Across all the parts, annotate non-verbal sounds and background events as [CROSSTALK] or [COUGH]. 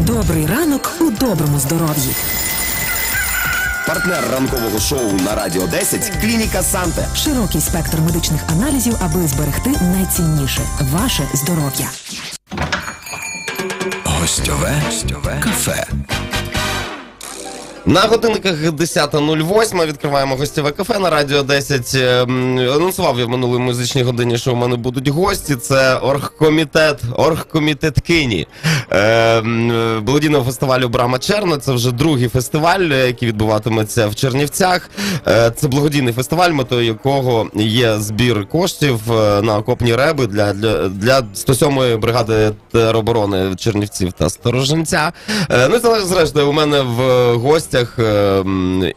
Добрий ранок у доброму здоров'ї. Партнер ранкового шоу на Радіо 10 Клініка Санте. Широкий спектр медичних аналізів, аби зберегти найцінніше ваше здоров'я. Гостьове, гостьове кафе. На годинниках 10.08 відкриваємо гостєве кафе на радіо 10. Ем, Анонсував я в минулій музичній годині, що у мене будуть гості. Це оргкомітет, оргкомітет Кині ем, благодійного фестивалю Брама Черна. Це вже другий фестиваль, е, який відбуватиметься в Чернівцях. Е, Це благодійний фестиваль, метою якого є збір коштів е, на окопні реби для, для, для 107-ї бригади тероборони Чернівців та Сторожинця. Е, Ну залежно, зрештою, у мене в гостях е,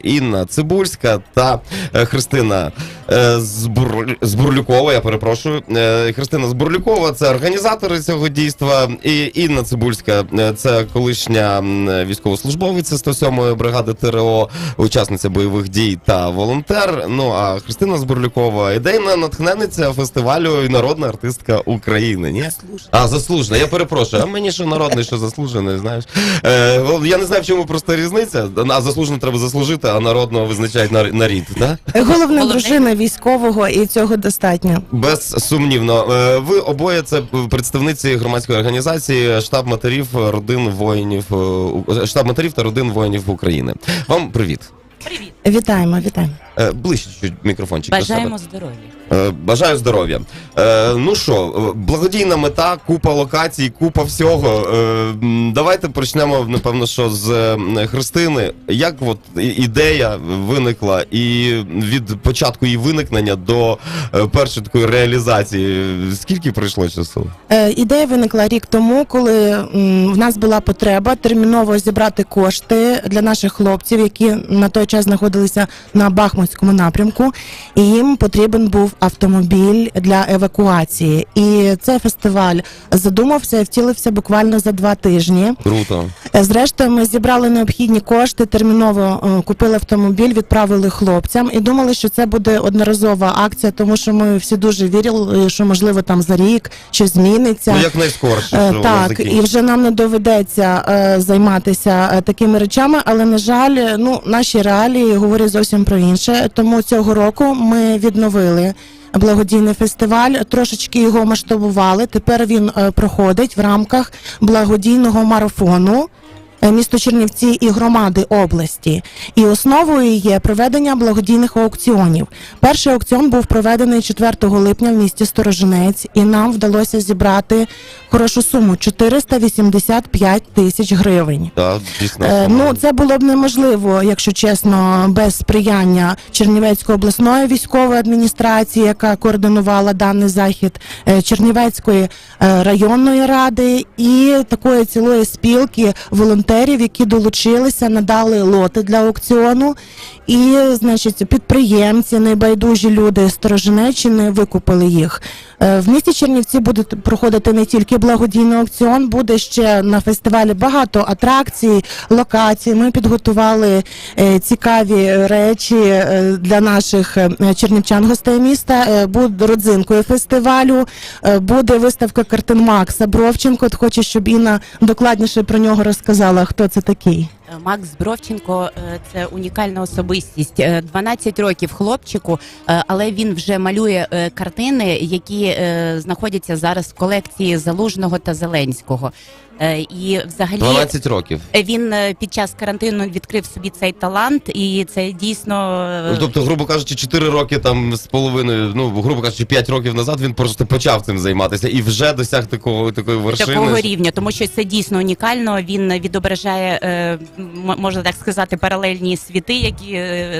Інна Цибульська та е, Христина е, Збур... Збурлюкова. Я перепрошую. Христина Збурлюкова це організатори цього дійства. І Інна Цибульська це колишня військовослужбовиця 107-ї бригади ТРО, учасниця бойових дій та волонтер. Ну а Христина Збурлюкова ідейна натхненниця фестивалю і народна артистка України. Ні? А, заслужена. Я перепрошую. А мені що народний, що заслужений, знаєш. Е, я не знаю, в чому просто різниця. А заслужено треба заслужити, а народного визначають на, на рід. Да? Головна дружина військового, і цього достатньо. Безсумнівно. Е, Ви обоє це представниці громадської організації штаб матерів родин воїнів е, штаб матерів та родин воїнів України. Вам привіт. Вітаємо, вітаємо. Е, Ближче чуть мікрофончик. до себе. Бажаємо здоров'я. Е, Бажаю здоров'я. Е, ну що, е, благодійна мета, купа локацій, купа всього. Е, м, давайте почнемо, напевно, що з е, Христини. Як от і- ідея виникла і від початку її виникнення до е, першої такої реалізації, скільки пройшло часу? Е, ідея виникла рік тому, коли м, в нас була потреба терміново зібрати кошти для наших хлопців, які на той час знаходилися на Бахмутському напрямку, і їм потрібен був автомобіль для евакуації. І цей фестиваль задумався і втілився буквально за два тижні. Круто. Зрештою, ми зібрали необхідні кошти, терміново е, купили автомобіль, відправили хлопцям і думали, що це буде одноразова акція, тому що ми всі дуже вірили, що можливо там за рік щось зміниться. Ну, як найскорше, Е, Так, і вже нам не доведеться е, займатися такими речами, але на жаль, ну наші реалії говорять зовсім про інше. Тому цього року ми відновили. Благодійний фестиваль трошечки його масштабували. Тепер він е, проходить в рамках благодійного марафону. Е, Місто Чернівці і громади області, і основою є проведення благодійних аукціонів. Перший аукціон був проведений 4 липня в місті Сторожинець, і нам вдалося зібрати хорошу суму 485 тисяч гривень. Так, дійсно. Е, ну це було б неможливо, якщо чесно, без сприяння Чернівецької обласної військової адміністрації, яка координувала даний захід, е, Чернівецької районної ради і такої цілої спілки волонтерів, які долучилися, надали лоти для аукціону. І, значить, підприємці, небайдужі люди з Сторожинеччини викупили їх. Е, В місті Чернівці буде проходити не тільки благодійний аукціон, буде ще на фестивалі багато атракцій, локацій. Ми підготували е, цікаві речі е, для наших чернівчан гостей міста. Буде родзинкою фестивалю, буде виставка картин Макса Бровченко. От Хочу, щоб Інна докладніше про нього розказала, хто це такий. Е, Макс Бровченко е, це унікальна особистість. Е, 12 років хлопчику, е, але він вже малює е, картини, які е, знаходяться зараз в колекції Залужного та Зеленського. Е, І взагалі 12 років. е, він е, під час карантину відкрив собі цей талант, і це дійсно Ну, тобто, грубо кажучи, 4 роки там з половиною, ну, грубо кажучи, 5 років назад він просто почав цим займатися і вже досяг такого такої вершини. такого рівня, тому що це дійсно унікально. Він відображає, можна так сказати, паралельні світи, які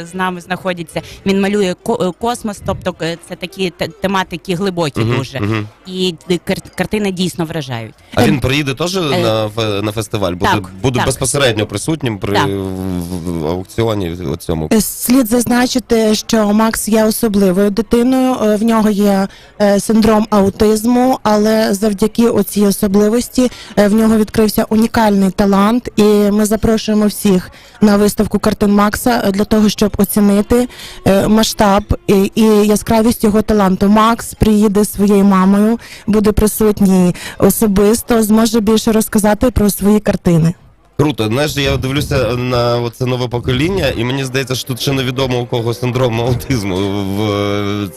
з нами знаходяться. Він малює ко- космос, тобто це такі тематики глибокі Мгм, дуже. мгм. І кар- картини дійсно вражають. А він приїде теж на, фе- на фестиваль? Буде, так, буде так. безпосередньо присутнім при Так. в, в аукціоні у цьому. Е, Слід зазначити, що Макс є особливою дитиною. Е, В нього є е, синдром аутизму, але завдяки оцій особливості е, в нього відкрився унікальний талант, і ми запрошуємо. запрошуємо всіх на виставку картин Макса е, для того, щоб оцінити е, масштаб і, і яскравість його таланту. Макс приїде зі своєю мамою, буде присутній особисто, зможе більше розказати про свої картини. Круто, знаєш, я дивлюся на це нове покоління, і мені здається, що тут ще невідомо у кого синдром аутизму в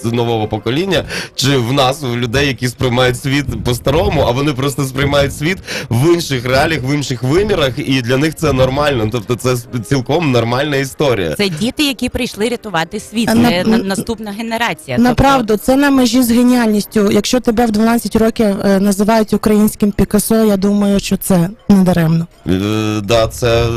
е, нового покоління, чи в нас, у людей, які сприймають світ по-старому, а вони просто сприймають світ в інших реаліях, в інших вимірах, і для них це нормально. Тобто це цілком нормальна історія. Це діти, які прийшли рятувати світ. Це на- на- наступна генерація. Тобто Направду, це на межі з геніальністю. Якщо тебе в 12 років е, називають українським Пікассо, я думаю, що це не даремно. Е, Да, це,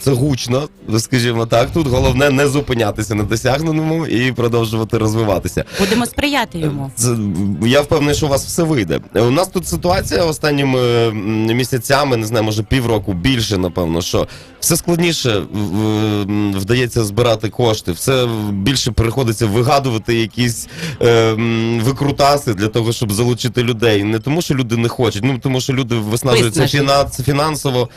це гучно, скажімо так. Тут головне не зупинятися на досягненому і продовжувати розвиватися. Будемо сприяти йому. Це, я впевнений, що у вас все вийде. У нас тут ситуація останніми місяцями, не знаю, може півроку більше, напевно, що все складніше вдається збирати кошти, все більше приходиться вигадувати якісь е, викрутаси для того, щоб залучити людей. Не тому, що люди не хочуть, ну тому що люди виснажуються фінансово,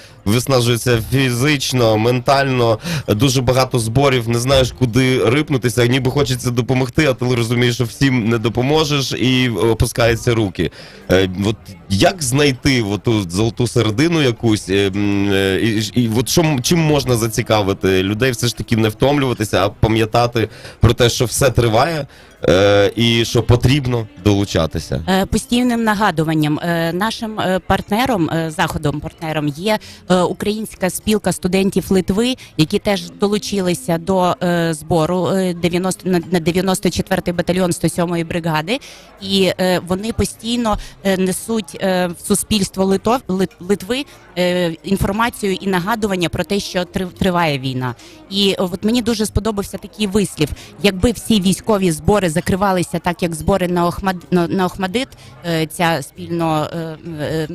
виснажуються фізично, ментально. Дуже багато зборів, не знаєш, куди рипнутися. Ніби хочеться допомогти, а ти розумієш, що всім не допоможеш, і опускаються руки. Е, от як знайти ту золоту середину якусь, е, е, і, і от що чим можна зацікавити людей, все ж таки не втомлюватися, а пам'ятати про те, що все триває. Е, і що потрібно долучатися. Е, Постійним нагадуванням е, нашим партнером, заходом партнером є українська спілка студентів Литви, які теж долучилися до збору е, 90, на на 94-й батальйон 107-ї бригади, і вони постійно несуть в суспільство Литов, Лит- Литви інформацію і нагадування про те, що три- триває війна. І от мені дуже сподобався такий вислів: якби всі військові збори закривалися так, як збори на Охмад на, Охмадит, е, ця спільно е, е,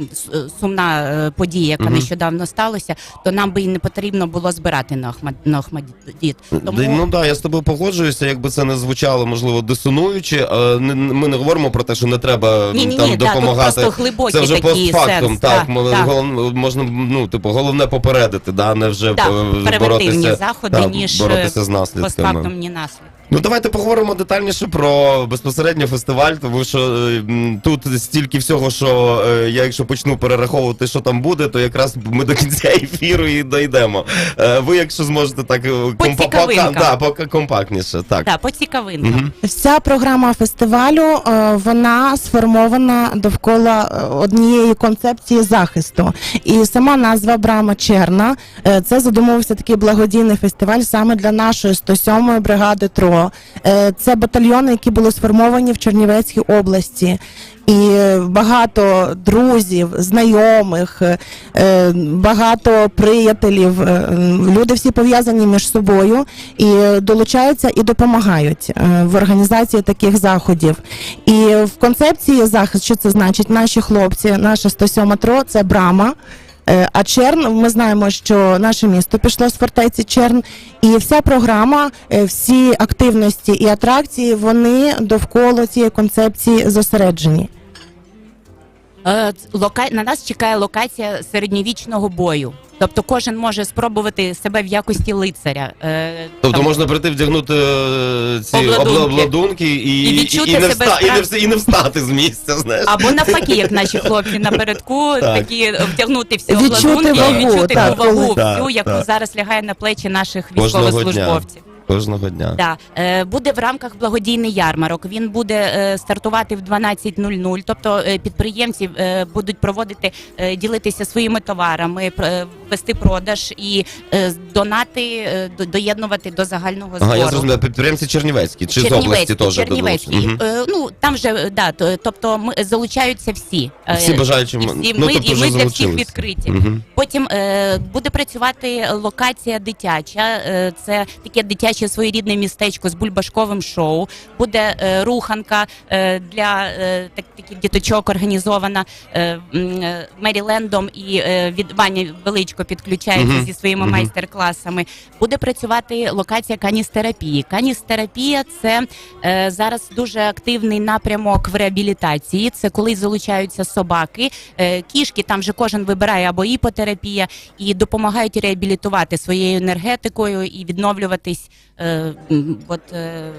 сумна подія, яка нещодавно сталася, то нам би і не потрібно було збирати на Охмад на Охмадит. Тому Да, Ну да, я з тобою погоджуюся, якби це не звучало, можливо, дисонуючи. Ми не говоримо про те, що не треба ні, ні, там ні, да, тут допомагати. просто глибокий Це вже постфактум. Так, Так, так. голов- можна ну, типу, головне попередити, да, не вже Так, боротися, заходи, так, ніж, боротися з наслідками. постфактумні наслідки. Ну давайте поговоримо детальніше про безпосередньо фестиваль, тому що е, м, тут стільки всього, що е, я якщо почну перераховувати, що там буде, то якраз ми до кінця ефіру і дійдемо. Е, ви, якщо зможете так е, компа- цікавинкам. да, пока компактніше, так. Так, по цікавинкам. Мгм. Вся програма фестивалю е, вона сформована довкола е, однієї концепції захисту. І сама назва Брама Черна е, це задумувався такий благодійний фестиваль саме для нашої 107-ї бригади ТРО. Е, Це батальйони, які були сформовані в Чернівецькій області. І багато друзів, знайомих, е, багато приятелів. е, Люди всі пов'язані між собою і долучаються і допомагають в організації таких заходів. І в концепції захист, що це значить? Наші хлопці, наша 107 ТРО це брама. Е, А Черн, ми знаємо, що наше місто пішло з фортеці Черн, і вся програма, е, всі активності і атракції, вони довкола цієї концепції зосереджені. Е, лока... На нас чекає локація середньовічного бою. Тобто кожен може спробувати себе в якості лицаря. Е, Тобто там, можна прийти вдягнути е, ці Обладунки. обла- обладунки і, І відчути і, не себе вста- і, не і не встати з місця, знаєш. Або навпаки, як наші хлопці напередку, [LAUGHS] Так. такі втягнути всі Відчути обладунки вагу, і відчути так, ту вагу коли- всю, Так, яку так. зараз лягає на плечі наших Кожного військовослужбовців. Кожного дня. Да. Е, буде в рамках благодійний ярмарок. Він буде е, стартувати в 12.00. Тобто е, підприємці е, будуть проводити, е, ділитися своїми товарами, е, вести продаж і е, донати, е, доєднувати до загального збору. Ага, я зрозумів, підприємці Чернівецькі чи з області теж Чернівецькі. Мгм. Е, ну там вже е, да, тобто ми залучаються всі. Е, Всі бажаючі, і всі, ну, ми, тобто і ми для всіх відкриті. Мгм. Потім е, буде працювати локація дитяча. Е, це таке дитяче дитяче своєрідне містечко з бульбашковим шоу. Буде е, руханка е, для е, так, таких діточок організована е, е, Мерілендом і е, від Ваня Величко підключається зі своїми майстер-класами. Буде працювати локація каністерапії. Каністерапія це е, зараз дуже активний напрямок в реабілітації. Це коли залучаються собаки, е, кішки. Там вже кожен вибирає або іпотерапія і допомагають реабілітувати своєю енергетикою і відновлюватись. Е, от, е,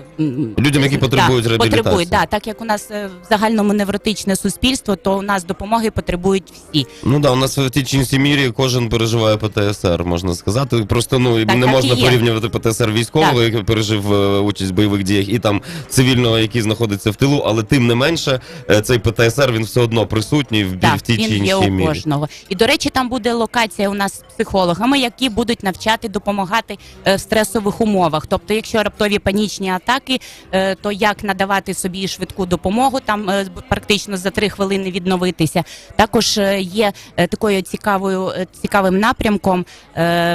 Людям, які потребують да, реабілітації. Потребують, да. Так як у нас е, в загальному невротичне суспільство, то у нас допомоги потребують всі. Ну да, у нас в тій чи іншій мірі кожен переживає ПТСР, можна сказати. Просто ну Так, не так можна є. порівнювати ПТСР військового, Так. який пережив е, участь в бойових діях, і там цивільного, який знаходиться в тилу, але тим не менше, е, цей ПТСР він все одно присутній в, бі- в тій чи він є іншій у мірі. кожного. І до речі, там буде локація у нас з психологами, які будуть навчати допомагати е, в стресових умовах. Тобто, якщо раптові панічні атаки, е, то як надавати собі швидку допомогу, там е, практично за три хвилини відновитися. Також е, є такою цікавою цікавим напрямком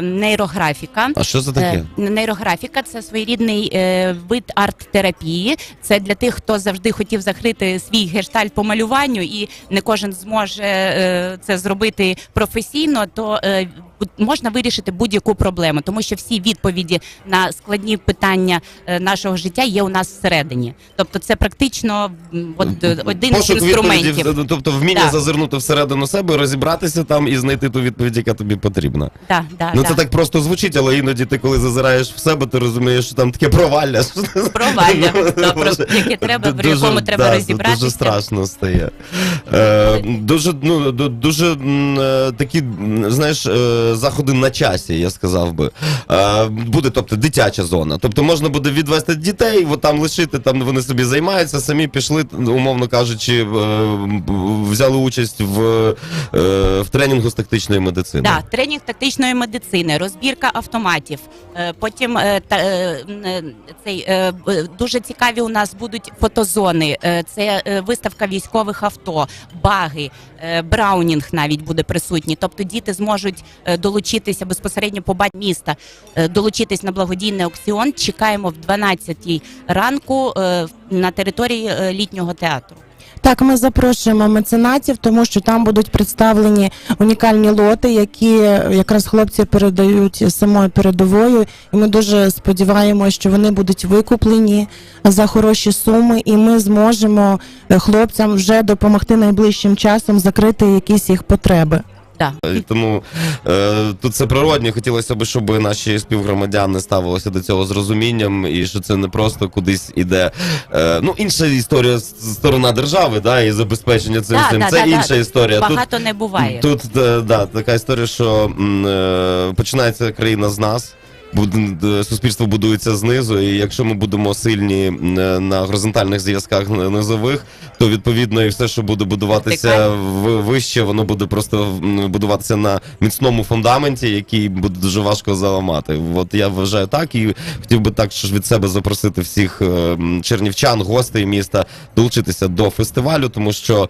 нейрографіка. А що це таке? Нейрографіка це своєрідний вид арт-терапії. Це для тих, хто завжди хотів закрити свій гештальт по малюванню, і не кожен зможе це зробити професійно. То можна вирішити будь-яку проблему, тому що всі відповіді на складні питання е, нашого життя є у нас всередині. Тобто, це практично от, е, один з інструментів. відповіді, тобто вміння Так. зазирнути всередину себе, розібратися там і знайти ту відповідь, яка тобі потрібна. Да, да, Ну да. це так просто звучить, але іноді ти, коли зазираєш в себе, ти розумієш, що там таке провалля. Провалля, Ну, да, про- яке треба, в якому треба да, розібратися. Дуже страшно стає. Е, дуже, ну, дуже такі, знаєш, заходи на часі, я сказав би. Е, буде, тобто, дитяча зона. Тобто можна буде відвести дітей, от там лишити, там вони собі займаються, самі пішли, умовно кажучи, е, взяли участь в, е, в тренінгу з тактичної медицини. Да, тренінг тактичної медицини, розбірка автоматів. Е, Потім та, цей дуже цікаві у нас будуть фотозони. Це виставка військових авто, баги, браунінг навіть буде присутній. Тобто діти зможуть долучитися безпосередньо по бать міста, е, долучитись на благодійний аукціон. Чекаємо в 12 ранку е, на території е, літнього театру. Так, ми запрошуємо меценатів, тому що там будуть представлені унікальні лоти, які якраз хлопці передають самою передовою. І ми дуже сподіваємося, що вони будуть викуплені за хороші суми, і ми зможемо хлопцям вже допомогти найближчим часом закрити якісь їх потреби. Да. І тому е, тут це природні. Хотілося б, щоб наші співгромадяни ставилися до цього з розумінням, і що це не просто кудись іде. Е, ну, інша історія з- сторона держави, да, і забезпечення цим Да, всім. да, це да, інша да. історія. Багато не буває. Тут е, да, така історія, що м, е, починається країна з нас. Е, Суспільство будується знизу, і якщо ми будемо сильні е, на горизонтальних зв'язках низових, то відповідно і все, що буде будуватися вище, воно буде просто будуватися на міцному фундаменті, який буде дуже важко заламати. От я вважаю так, і хотів би так ж від себе запросити всіх е, чернівчан, гостей міста долучитися до фестивалю, тому що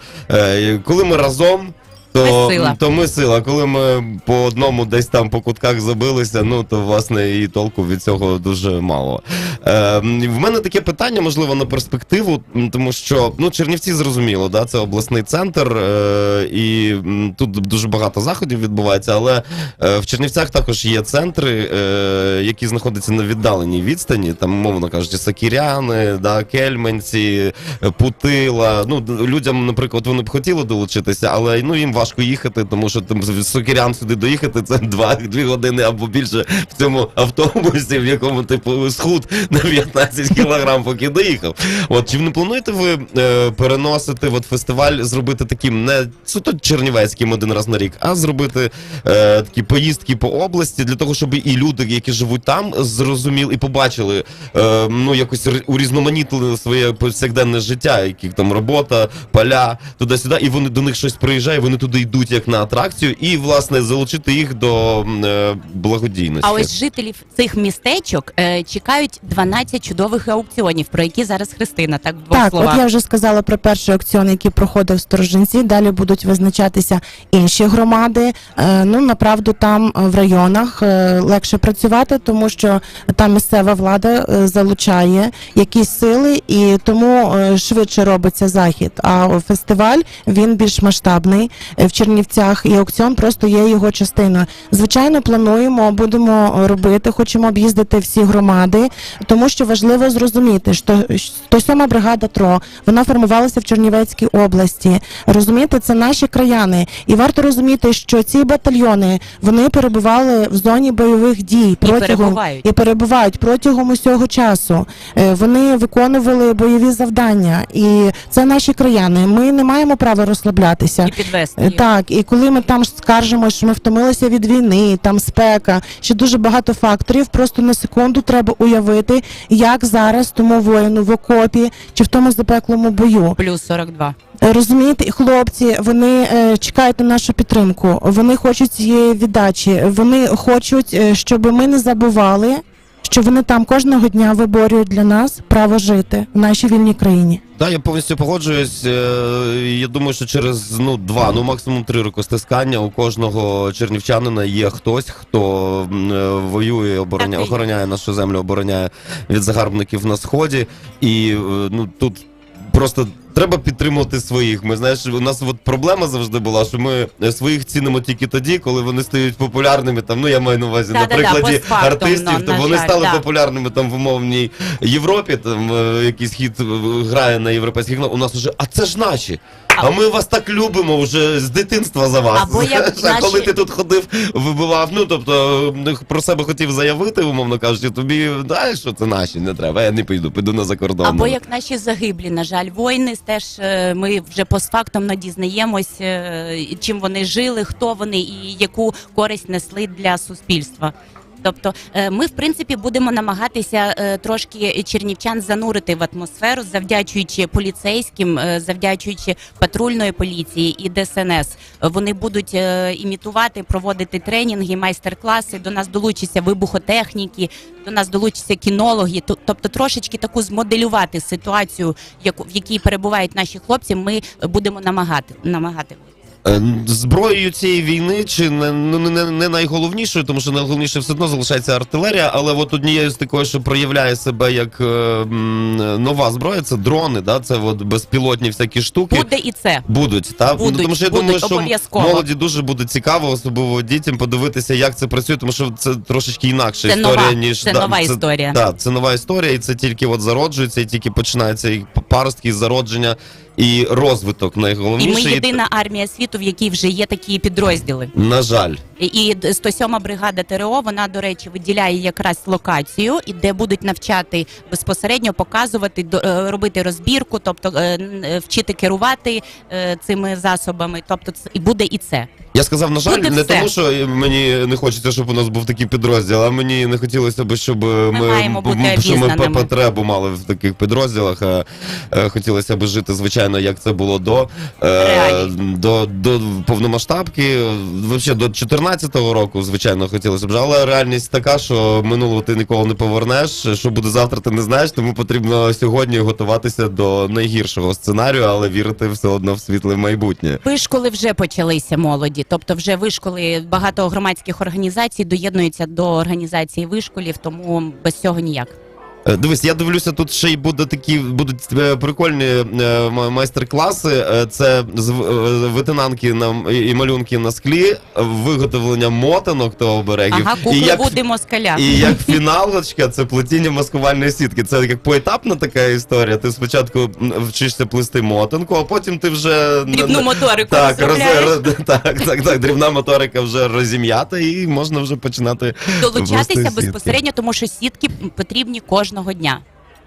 коли ми разом. То Ми сила. то ми сила. Коли ми по одному десь там по кутках забилися, ну то власне і толку від цього дуже мало. Е, в мене таке питання, можливо, на перспективу, тому що ну Чернівці зрозуміло, да, це обласний центр, е, і тут дуже багато заходів відбувається. Але е, в Чернівцях також є центри, е, які знаходяться на віддаленій відстані, там, мовно кажучи, Сакіряни, да, Кельменці, е, Путила. Ну, людям, наприклад, вони б хотіли долучитися, але ну їм важко їхати, тому що там з Сокирян сюди доїхати це [LAUGHS] два дві години або більше в цьому автобусі, в якому типу схуд на 15 [LAUGHS] кілограм, поки доїхав. От чи не плануєте ви е, переносити от фестиваль, зробити таким не суто чернівецьким один раз на рік, а зробити е, такі поїздки по області для того, щоб і люди, які живуть там, зрозуміли і побачили, е, ну якось урізноманітнили своє повсякденне життя, які там робота, поля, туди-сюди, і вони до них щось приїжджає, вони тут люди йдуть як на атракцію, і власне залучити їх до е, благодійності. А ось жителів цих містечок е, чекають 12 чудових аукціонів, про які зараз Христина так в двох Так, словах. от я вже сказала про перший аукціон, який проходив в Сторожинці. Далі будуть визначатися інші громади. Е, ну направду там е, в районах е, легше працювати, тому що там місцева влада е, залучає якісь сили, і тому е, швидше робиться захід. А фестиваль він більш масштабний е, в Чернівцях, і аукціон просто є його частиною. Звичайно, плануємо, будемо робити, хочемо об'їздити всі громади, тому що важливо зрозуміти, що 107 бригада ТРО вона формувалася в Чернівецькій області. Розумієте, це наші краяни, і варто розуміти, що ці батальйони вони перебували в зоні бойових дій протягом перебувають. і перебувають протягом усього часу. Е, Вони виконували бойові завдання, і це наші краяни. Ми не маємо права розслаблятися. І підвести Е. Так, і коли ми там скаржимо, що ми втомилися від війни, там спека, ще дуже багато факторів. Просто на секунду треба уявити, як зараз тому воїну в окопі чи в тому запеклому бою. Плюс 42. Е, Розумієте, і хлопці вони е, чекають на нашу підтримку. Вони хочуть цієї віддачі. Вони хочуть, е, щоб ми не забували, що вони там кожного дня виборюють для нас право жити в нашій вільній країні. Так, я повністю погоджуюсь. Е, Я думаю, що через ну два, ну максимум три роки стискання у кожного чернівчанина є хтось, хто е, воює, обороняє, охороняє нашу землю, обороняє від загарбників на сході. І е, ну тут просто. Треба підтримувати своїх. Ми знаєш, у нас от проблема завжди була, що ми е, своїх цінимо тільки тоді, коли вони стають популярними. Там ну я маю на увазі на прикладі артистів. то вони стали популярними там в умовній Європі. Там е, якийсь хіт е, грає на європейських ну, у нас уже, а це ж наші. А ми вас так любимо вже з дитинства за вас. Або як [LAUGHS] А коли ти тут ходив, вибивав, ну тобто про себе хотів заявити, умовно кажучи, тобі знаєш, що це наші, не треба. Я не піду, піду на закордон. Або як наші загиблі, на жаль, воїни теж е, ми вже постфактумно дізнаємось, е, чим вони жили, хто вони і яку користь несли для суспільства. Тобто, е, ми в принципі будемо намагатися е, трошки чернівчан занурити в атмосферу, завдячуючи поліцейським, е, завдячуючи патрульної поліції і ДСНС. Вони будуть імітувати, проводити тренінги, майстер-класи. До нас долучаться вибухотехніки, до нас долучаться кінологи. Тобто, трошечки таку змоделювати ситуацію, в якій перебувають наші хлопці. Ми будемо намагати намагати. Е, Зброєю цієї війни чи не, ну, не, не, не найголовнішою, тому що найголовніше все одно залишається артилерія, але от однією з такою, що проявляє себе як е, м, нова зброя, це дрони, да? це от безпілотні всякі штуки. Буде і це. Будуть, та Будуть, ну, тому що я будуть, думаю, що обов'язково. молоді дуже буде цікаво, особливо дітям подивитися, як це працює, тому що це трошечки інакша Це історія, нова, ніж це нова історія. Так, це нова історія, і це тільки от зароджується, і тільки починається і паростки, і зародження, і розвиток І ми єдина армія світу, в якій вже є такі підрозділи. На жаль. І- І 107 бригада ТРО, вона, до речі, виділяє якраз локацію, і де будуть навчати безпосередньо показувати, до- е, робити розбірку, тобто е, н- е, вчити керувати е, цими засобами. Тобто, це- і буде і це. Я сказав, на жаль, Буде не все. тому, що мені не хочеться, щоб у нас був такий підрозділ, а мені не хотілося б, щоб ми, маємо бути що ми обізнаними. потребу мали в таких підрозділах. А, е, хотілося б жити, звичайно, як це було до, е, до, до повномасштабки. Взагалі до 14-го року, звичайно, хотілося б. Але реальність така, що минулого ти ніколи не повернеш. Що буде завтра, ти не знаєш, тому потрібно сьогодні готуватися до найгіршого сценарію, але вірити все одно в світле майбутнє. Вишколи вже почалися молоді. Тобто, вже вишколи багато громадських організацій доєднуються до організації вишколів, тому без цього ніяк. Е, Дивись, я дивлюся, тут ще й буде такі будуть е, прикольні е, майстер-класи. Це з витинанки на і малюнки на склі, виготовлення мотанок та оберегів. Ага, і кукли як, будемо скаля. і як фіналочка, це плетіння маскувальної сітки. Це як поетапна така історія. Ти спочатку вчишся плести мотанку, а потім ти вже Дрібну моторику так, роз, роз- так, так, так, дрібна моторика вже розім'ята, і можна вже починати долучатися безпосередньо, тому що сітки потрібні кожного дня.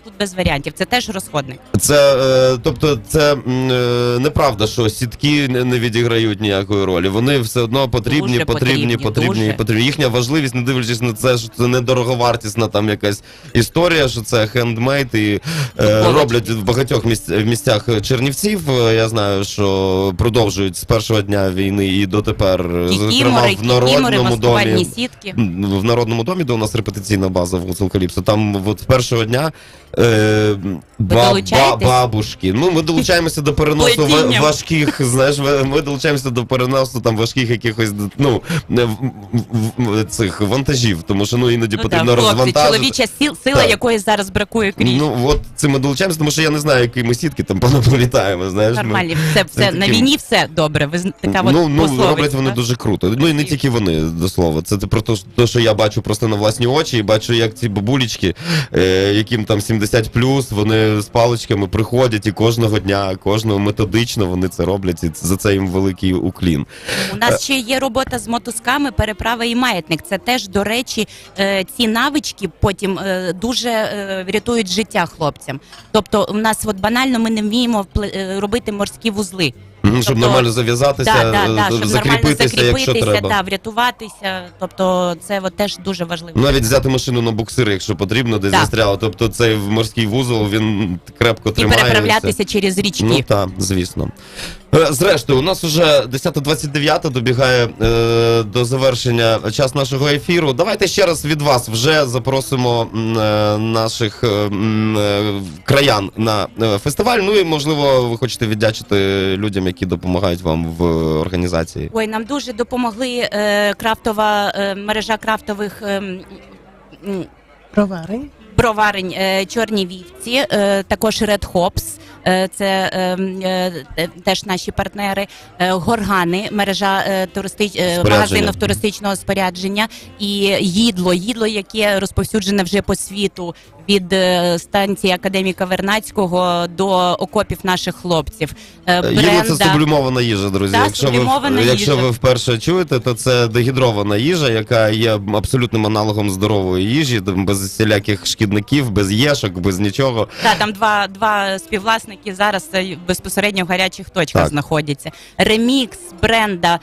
Тут без варіантів. Це теж розходник. Це е, тобто, це м, е, неправда, що сітки не, не відіграють ніякої ролі. Вони все одно потрібні, Дуже потрібні, потрібні, потрібні, дуже. потрібні. Їхня важливість, не дивлячись на це, що це недороговартісна там якась історія, що це хендмейд і е, Футболочки. роблять в багатьох місць, в місцях Чернівців. Е, Я знаю, що продовжують з першого дня війни і дотепер, е, зокрема Кікімори, в народному маскувальні домі. сітки. в народному домі, де у нас репетиційна база в Гуцулкаліпсо, там от першого дня е, ба, ба, бабушки. Ну, ми долучаємося до переносу ва- важких, знаєш, ми долучаємося до переносу там важких якихось ну, в- в- в- цих вантажів, тому що ну іноді Ну, потрібно розвантажити. чоловіча сіл, сила, Так. якої зараз бракує крізь. Ну от цим ми долучаємося, тому що я не знаю, які ми сітки там [LAUGHS] політаємо, знаєш. ми- Нормально, все, все на війні все добре. Ви така от ну, ну роблять вони дуже круто. Ну і не тільки вони, до слова. Це про те, що я бачу просто на власні очі, і бачу, як ці бабулічки, е, яким там 70 плюс, вони з паличками приходять і кожного дня, кожного методично вони це роблять. І за це їм великий уклін. У нас ще є робота з мотузками, переправа і маятник. Це теж, до речі, е, ці навички потім е, дуже е, рятують життя хлопцям. Тобто, у нас от банально ми не вміємо е, робити морські вузли. Мгм, Щоб Тобто- нормально зав'язатися, Да, да, да, щоб закріпитися, нормально закріпитися, якщо треба. да, врятуватися. Тобто, це от теж дуже важливо. Навіть взяти машину на буксир, якщо потрібно, десь да. застряло. Тобто цей морський вузол він крепко тримає. І переправлятися через річки. Ну так, звісно. Е, Зрештою, у нас уже 10.29 добігає е, до завершення час нашого ефіру. Давайте ще раз від вас вже запросимо е, наших е, е, краян на е, фестиваль. Ну і можливо, ви хочете віддячити людям, які допомагають вам в організації. Ой, нам дуже допомогли е, крафтова е, мережа крафтових. е, Проварень. броварень е, чорні вівці, е, також Red Hops, це е, м, е, е, теж наші партнери, горгани, мережа туристич... магазинів туристичного спорядження. І їдло, їдло, яке розповсюджене вже по світу. Від е, станції академіка Вернацького до окопів наших хлопців. Е, Їдло це сублімована їжа, друзі. Так, якщо ви, якщо їжа. ви вперше чуєте, то це дегідрована їжа, яка є абсолютним аналогом здорової їжі, без всіляких шкідників, без єшок, без нічого. Та там два, два співвласники зараз е, безпосередньо в гарячих точках Так. знаходяться. Ремікс, бренда,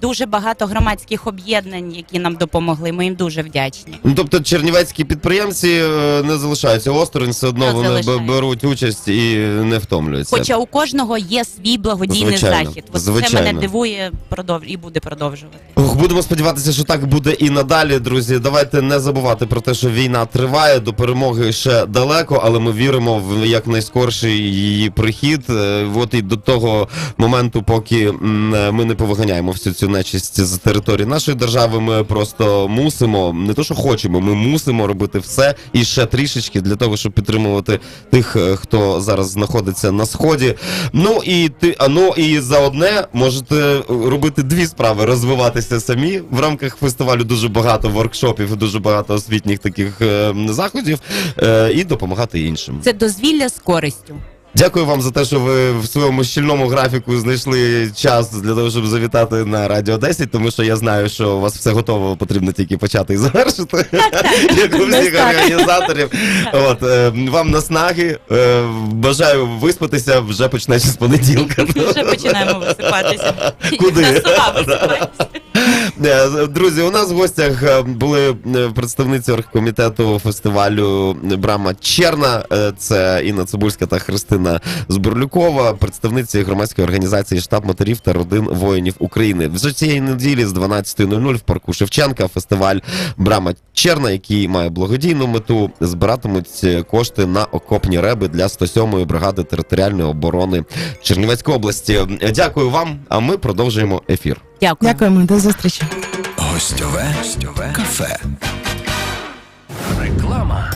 дуже багато громадських об'єднань, які нам допомогли. Ми їм дуже вдячні. Ну, тобто чернівецькі підприємці не залишаються осторонь, все одно вони б- залишаються. беруть участь і не втомлюються. Хоча у кожного є свій благодійний Звичайно, захід. От це звичайно. мене дивує продов... і буде продовжувати. Ох, будемо сподіватися, що так буде і надалі, друзі. Давайте не забувати про те, що війна триває, до перемоги ще далеко, але ми віримо в якнайскорший її прихід. Е, От і до того моменту, поки м, ми не повиганяємо всю цю нечисть з території нашої держави. Ми просто мусимо, не то що хочемо, ми мусимо робити все і ще трішечки для того, щоб підтримувати тих, е, хто зараз знаходиться на сході. Ну і ти, а ну і за одне можете е, робити дві справи: розвиватися самі в рамках фестивалю. Дуже багато воркшопів, дуже багато освітніх таких е, заходів, е, і допомагати іншим. Це дозвілля з користю. Дякую вам за те, що ви в своєму щільному графіку знайшли час для того, щоб завітати на Радіо 10, тому що я знаю, що у вас все готово, потрібно тільки почати і завершити, [LAUGHS] як у всіх організаторів. От е, вам наснаги. е, Бажаю виспатися, вже почнеться з понеділка. Вже починаємо висипатися. Куди? Висипатися. [LAUGHS] Е, Друзі, у нас в гостях е, були е, представниці оргкомітету фестивалю Брама Черна. Це Інна Цибульська та Христина Збурлюкова, представниці громадської організації штаб матерів та родин воїнів України. Вже цієї неділі з 12.00 в парку Шевченка фестиваль Брама Черна, який має благодійну мету, збиратимуть кошти на окопні реби для 107-ї бригади територіальної оборони Чернівецької області. Дякую вам. А ми продовжуємо ефір. Дякую. Дякуємо, до зустрічі. Гостьове, гостьове кафе. Реклама.